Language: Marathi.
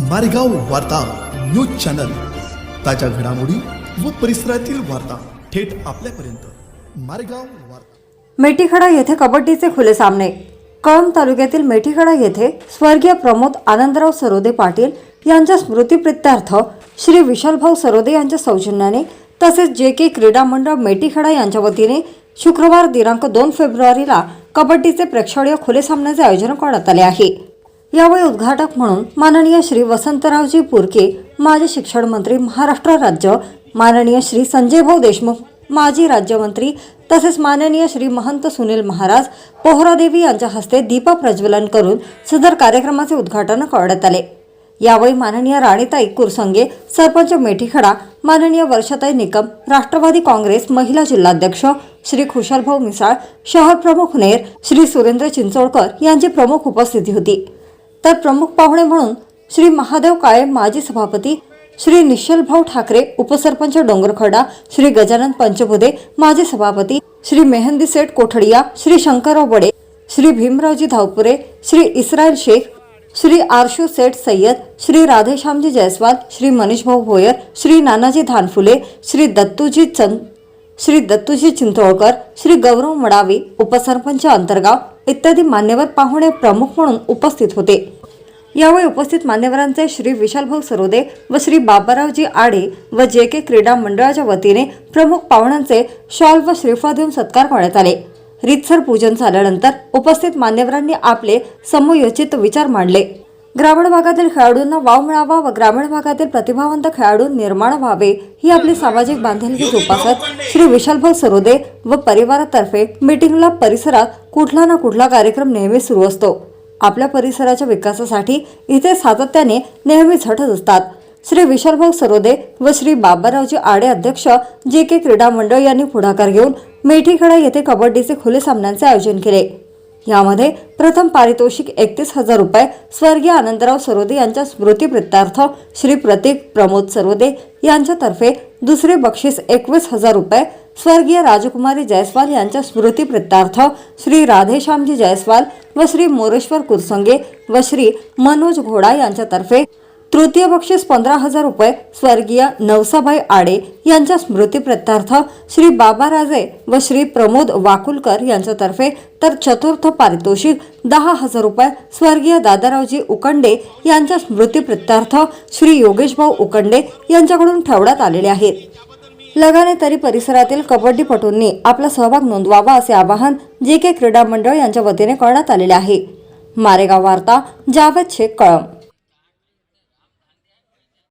मारेगाव वार्ता न्यूज चॅनल. ताज्या घडामोडी व परिसरातील वार्ता थेट आपल्यापर्यंत. मारेगाव वार्ता. मेटीखडा येथे कबड्डीचे खुले सामने. कळंब तालुक्यातील मेटीखडा येथे स्वर्गीय प्रमोद आनंदराव सरोदे पाटील यांच्या स्मृतीप्रित्यर्थ श्री विशालभाऊ सरोदे यांच्या सौजन्याने तसेच जे के क्रीडा मंडळ मेटीखडा यांच्या वतीने शुक्रवार दिनांक दोन फेब्रुवारीला कबड्डीचे प्रेक्षणीय खुले सामन्याचे आयोजन करण्यात आले आहे. यावेळी उद्घाटक म्हणून माननीय श्री वसंतरावजी पुरके माजी शिक्षण मंत्री महाराष्ट्र राज्य माननीय श्री संजयभाऊ देशमुख माजी राज्यमंत्री तसेच माननीय श्री महंत सुनील महाराज पोहरादेवी यांच्या हस्ते दीप प्रज्वलन करून सदर कार्यक्रमाचे उद्घाटन करण्यात आले. यावेळी माननीय राणीताई कुरसंगे सरपंच मेठीखडा माननीय वर्षाताई निकम राष्ट्रवादी काँग्रेस महिला जिल्हाध्यक्ष श्री खुशालभाऊ मिसाळ शहर प्रमुख नेर श्री सुरेंद्र चिंचोळकर यांची प्रमुख उपस्थिती होती. तर प्रमुख पाहुणे म्हणून श्री महादेव काळे माजी सभापती श्री निश्चलभाऊ ठाकरे उपसरपंच डोंगरखडा श्री गजानन पंचबुधे माजी सभापती श्री मेहंदी सेठ कोठडिया श्री शंकरराव बडे श्री भीमरावजी धावपुरे श्री इस्रायल शेख श्री आरशू सेठ सय्यद श्री राधेश्यामजी जयस्वाल श्री मनीषभाऊ भोयर श्री नानाजी धानफुले श्री दत्तूजी चंद श्री दत्तूजी चिंतोळकर श्री गौरव मडावी उपसरपंच अंतर्गाव इत्यादी मान्यवर पाहुणे प्रमुख म्हणून उपस्थित होते. यावेळी उपस्थित मान्यवरांचे श्री विशालभाऊ सरोदे व श्री बाबारावजी आडे व जे के क्रीडा मंडळाच्या वतीने प्रमुख पाहुण्यांचे शॉल व श्रीफळ देऊन सत्कार करण्यात आले. रितसर पूजन झाल्यानंतर उपस्थित मान्यवरांनी आपले समयोचित विचार मांडले. ग्रामीण भागातील खेळाडूंना वाव मिळावा व ग्रामीण भागातील प्रतिभावंत खेळाडू निर्माण व्हावे ही आपली सामाजिक बांधिलकी जोपासत श्री विशालभाऊ सरोदे व परिवारातर्फे मीटिंगला परिसरात कुठला ना कुठला कार्यक्रम नेहमी सुरू असतो. आपल्या परिसराच्या विकासासाठी इथे सातत्याने नेहमी झटत असतात. श्री विशालभाऊ सरोदे व श्री बाबारावजी आडे अध्यक्ष जे के क्रीडा मंडळ यांनी पुढाकार घेऊन मेठीखेडा येथे कबड्डीचे खुले सामन्यांचे आयोजन केले. यामध्ये प्रथम पारितोषिक एकतीस हजार रुपये स्वर्गीय आनंदराव सरोदे यांच्या स्मृतीप्रित्यार्थ श्री प्रतीक प्रमोद सरोदे यांच्यातर्फे दुसरे बक्षीस एकवीस हजार रुपये स्वर्गीय राजकुमारी जयस्वाल यांच्या स्मृतीप्रित्यार्थ श्री राधेश्यामजी जयस्वाल व श्री मोरेश्वर कुरसंगे व श्री मनोज घोडा यांच्यातर्फे तृतीय बक्षीस पंधरा हजार रुपये स्वर्गीय नवसाबाई आडे यांच्या स्मृतीप्रित्यर्थ श्री बाबाराजे व श्री प्रमोद वाकुलकर यांच्यातर्फे तर चतुर्थ पारितोषिक दहा हजार रुपये स्वर्गीय दादारावजी उकंडे यांच्या स्मृतीप्रित्यर्थ श्री योगेशभाऊ उकंडे यांच्याकडून ठेवण्यात आलेले आहेत. लगाने तरी परिसरातील कबड्डीपटूंनी आपला सहभाग नोंदवावा असे आवाहन जे के क्रीडा मंडळ यांच्या वतीने करण्यात आलेले आहे. मारेगाव वार्ता जावेद शेख कळम